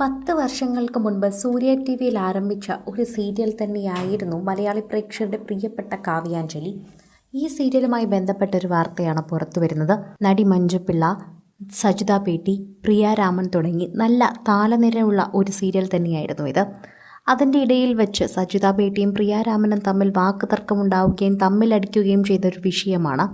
പത്ത് വർഷങ്ങൾക്ക് മുൻപ് സൂര്യ ടി വിയിൽ ആരംഭിച്ച ഒരു സീരിയൽ തന്നെയായിരുന്നു മലയാളി പ്രേക്ഷകരുടെ പ്രിയപ്പെട്ട കാവ്യാഞ്ജലി. ഈ സീരിയലുമായി ബന്ധപ്പെട്ട ഒരു വാർത്തയാണ് പുറത്തു വരുന്നത്. നടി മഞ്ജുപിള്ള സജിത പേട്ടി പ്രിയ രാമൻ തുടങ്ങി നല്ല താലനിരയുള്ള ഒരു സീരിയൽ തന്നെയായിരുന്നു ഇത്. അതിന്റെ ഇടയിൽ വെച്ച് സജിത പേട്ടിയും പ്രിയ രാമനും തമ്മിൽ വാക്കുതർക്കമുണ്ടാവുകയും തമ്മിലടിക്കുകയും ചെയ്തൊരു വിഷയമാണ്.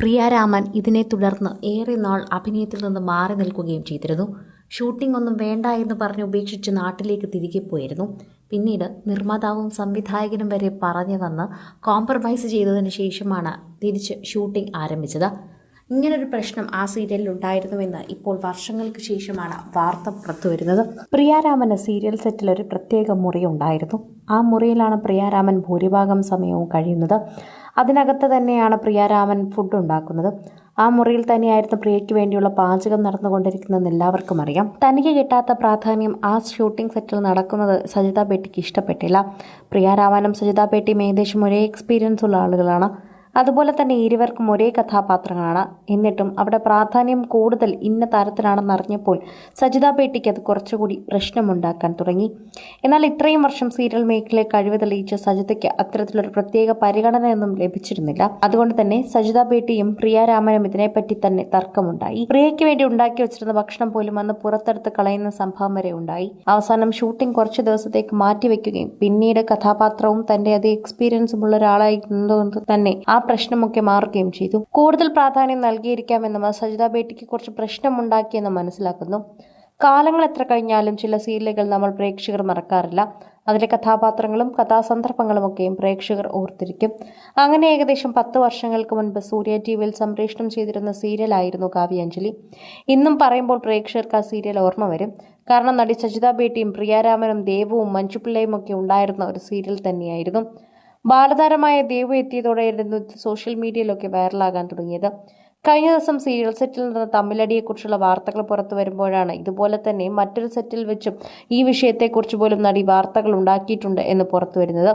പ്രിയ രാമൻ ഇതിനെ തുടർന്ന് ഏറെ നാൾ അഭിനയത്തിൽ നിന്ന് മാറി നിൽക്കുകയും ചെയ്തിരുന്നു. ഷൂട്ടിംഗ് ഒന്നും വേണ്ട എന്ന് പറഞ്ഞ് ഉപേക്ഷിച്ച് നാട്ടിലേക്ക് തിരികെ പോയിരുന്നു. പിന്നീട് നിർമ്മാതാവും സംവിധായകനും വരെ പറഞ്ഞു വന്ന് കോംപ്രമൈസ് ചെയ്തതിന് ശേഷമാണ് തിരിച്ച് ഷൂട്ടിംഗ് ആരംഭിച്ചത്. ഇങ്ങനൊരു പ്രശ്നം ആ സീരിയലിൽ ഉണ്ടായിരുന്നുവെന്ന് ഇപ്പോൾ വർഷങ്ങൾക്ക് ശേഷമാണ് വാർത്ത പുറത്തുവരുന്നത് പ്രിയാരാമന് സീരിയൽ സെറ്റിൽ ഒരു പ്രത്യേക മുറി ഉണ്ടായിരുന്നു. ആ മുറിയിലാണ് പ്രിയാരാമൻ ഭൂരിഭാഗം സമയവും കഴിയുന്നത്. അതിനകത്ത് തന്നെയാണ് പ്രിയാരാമൻ ഫുഡ് ഉണ്ടാക്കുന്നത്. ആ മുറിയിൽ തന്നെയായിരുന്നു പ്രിയയ്ക്ക് വേണ്ടിയുള്ള പാചകം നടന്നുകൊണ്ടിരിക്കുന്നതെന്ന് എല്ലാവർക്കും അറിയാം. തനിക്ക് കിട്ടാത്ത പ്രാധാന്യം ആ ഷൂട്ടിംഗ് സെറ്റിൽ നടക്കുന്നത് സജിത ബേട്ടിക്ക് ഇഷ്ടപ്പെട്ടില്ല. പ്രിയാരാമനും സജിത ബേട്ടിയും ഏകദേശം ഒരേ എക്സ്പീരിയൻസ് ഉള്ള ആളുകളാണ്. അതുപോലെ തന്നെ ഇരുവർക്കും ഒരേ കഥാപാത്രങ്ങളാണ്. എന്നിട്ടും അവിടെ പ്രാധാന്യം കൂടുതൽ ഇന്ന തരത്തിലാണെന്ന് അറിഞ്ഞപ്പോൾ സജിത പേട്ടിക്ക് അത് കുറച്ചുകൂടി പ്രശ്നമുണ്ടാക്കാൻ തുടങ്ങി. എന്നാൽ ഇത്രയും വർഷം സീരിയൽ മേഖലയിൽ കഴിവ് തെളിയിച്ച സജിതയ്ക്ക് അത്തരത്തിലൊരു പ്രത്യേക പരിഗണനയൊന്നും ലഭിച്ചിരുന്നില്ല. അതുകൊണ്ട് തന്നെ സജിത പേട്ടിയും പ്രിയ രാമനും ഇതിനെപ്പറ്റി തന്നെ തർക്കമുണ്ടായി. പ്രിയയ്ക്ക് വേണ്ടി ഉണ്ടാക്കി വെച്ചിരുന്ന ഭക്ഷണം പോലും അന്ന് പുറത്തെടുത്ത് കളയുന്ന സംഭവം വരെ ഉണ്ടായി. അവസാനം ഷൂട്ടിംഗ് കുറച്ച് ദിവസത്തേക്ക് മാറ്റിവെക്കുകയും പിന്നീട് കഥാപാത്രവും തന്റെ അതേ എക്സ്പീരിയൻസും ഉള്ള ഒരാളായിരുന്നതുകൊണ്ട് തന്നെ ആ പ്രശ്നമൊക്കെ മാറുകയും ചെയ്തു. കൂടുതൽ പ്രാധാന്യം നൽകിയിരിക്കാമെന്നും സജിത ബേട്ടിക്ക് കുറച്ച് പ്രശ്നമുണ്ടാക്കിയെന്ന് മനസ്സിലാക്കുന്നു. കാലങ്ങൾ എത്ര കഴിഞ്ഞാലും ചില സീരിയലുകൾ നമ്മൾ പ്രേക്ഷകർ മറക്കാറില്ല. അതിലെ കഥാപാത്രങ്ങളും കഥാസന്ദർഭങ്ങളും ഒക്കെയും പ്രേക്ഷകർ ഓർത്തിരിക്കും. അങ്ങനെ ഏകദേശം പത്ത് വർഷങ്ങൾക്ക് മുൻപ് സൂര്യ ടി വിയിൽ സംപ്രേഷണം ചെയ്തിരുന്ന സീരിയലായിരുന്നു കാവ്യാഞ്ജലി. ഇന്നും പറയുമ്പോൾ പ്രേക്ഷകർക്ക് ആ സീരിയൽ ഓർമ്മ വരും. കാരണം നടി സജിത ബേട്ടിയും പ്രിയാരാമനും ദേവുവും മഞ്ജുപിള്ളയും ഒക്കെ ഉണ്ടായിരുന്ന ഒരു സീരിയൽ തന്നെയായിരുന്നു. ബാലതാരമായ ദേവു എത്തിയതോടെയായിരുന്നു സോഷ്യൽ മീഡിയയിലൊക്കെ വൈറലാകാൻ തുടങ്ങിയത്. കഴിഞ്ഞ ദിവസം സീരിയൽ സെറ്റിൽ നിന്ന് തമ്മിലടിയെക്കുറിച്ചുള്ള വാർത്തകൾ പുറത്തു വരുമ്പോഴാണ് ഇതുപോലെ തന്നെ മറ്റൊരു സെറ്റിൽ വെച്ചും ഈ വിഷയത്തെക്കുറിച്ച് പോലും നടി വാർത്തകൾ ഉണ്ടാക്കിയിട്ടുണ്ട് എന്ന് പുറത്തു വരുന്നത്.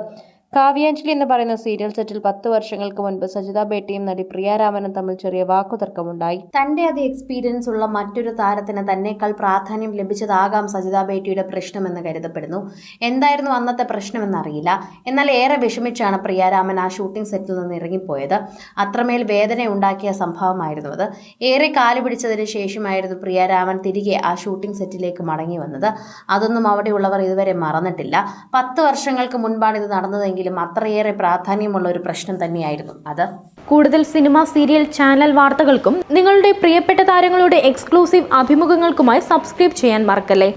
കാവ്യാഞ്ജലി എന്ന് പറയുന്ന സീരിയൽ സെറ്റിൽ പത്ത് വർഷങ്ങൾക്ക് മുൻപ് സജിത ബേട്ടിയും നടി പ്രിയാരാമനും തമ്മിൽ ചെറിയ വാക്കുതർക്കമുണ്ടായി. തന്റെ അതേ എക്സ്പീരിയൻസ് ഉള്ള മറ്റൊരു താരത്തിന് തന്നെക്കാൾ പ്രാധാന്യം ലഭിച്ചതാകാം സജിത ബേട്ടിയുടെ പ്രശ്നമെന്ന് കരുതപ്പെടുന്നു. എന്തായിരുന്നു അന്നത്തെ പ്രശ്നമെന്നറിയില്ല. എന്നാൽ ഏറെ വിഷമിച്ചാണ് പ്രിയാരാമൻ ആ ഷൂട്ടിംഗ് സെറ്റിൽ നിന്ന് ഇറങ്ങിപ്പോയത്. അത്രമേൽ വേദന ഉണ്ടാക്കിയ സംഭവമായിരുന്നു അത്. ഏറെ കാൽ പിടിച്ചതിന് ശേഷമായിരുന്നു പ്രിയാരാമൻ തിരികെ ആ ഷൂട്ടിംഗ് സെറ്റിലേക്ക് മടങ്ങി വന്നത്. അതൊന്നും അവിടെയുള്ളവർ ഇതുവരെ മറന്നിട്ടില്ല. പത്ത് വർഷങ്ങൾക്ക് മുൻപാണ് ഇത് നടന്നതെങ്കിലും അത്രയേറെ പ്രാധാന്യമുള്ള ഒരു പ്രശ്നം തന്നെയായിരുന്നു അത്. കൂടുതൽ സിനിമ സീരിയൽ ചാനൽ വാർത്തകൾക്കും നിങ്ങളുടെ പ്രിയപ്പെട്ട താരങ്ങളുടെ എക്സ്ക്ലൂസീവ് അഭിമുഖങ്ങൾക്കുമായി സബ്സ്ക്രൈബ് ചെയ്യാൻ മറക്കല്ലേ?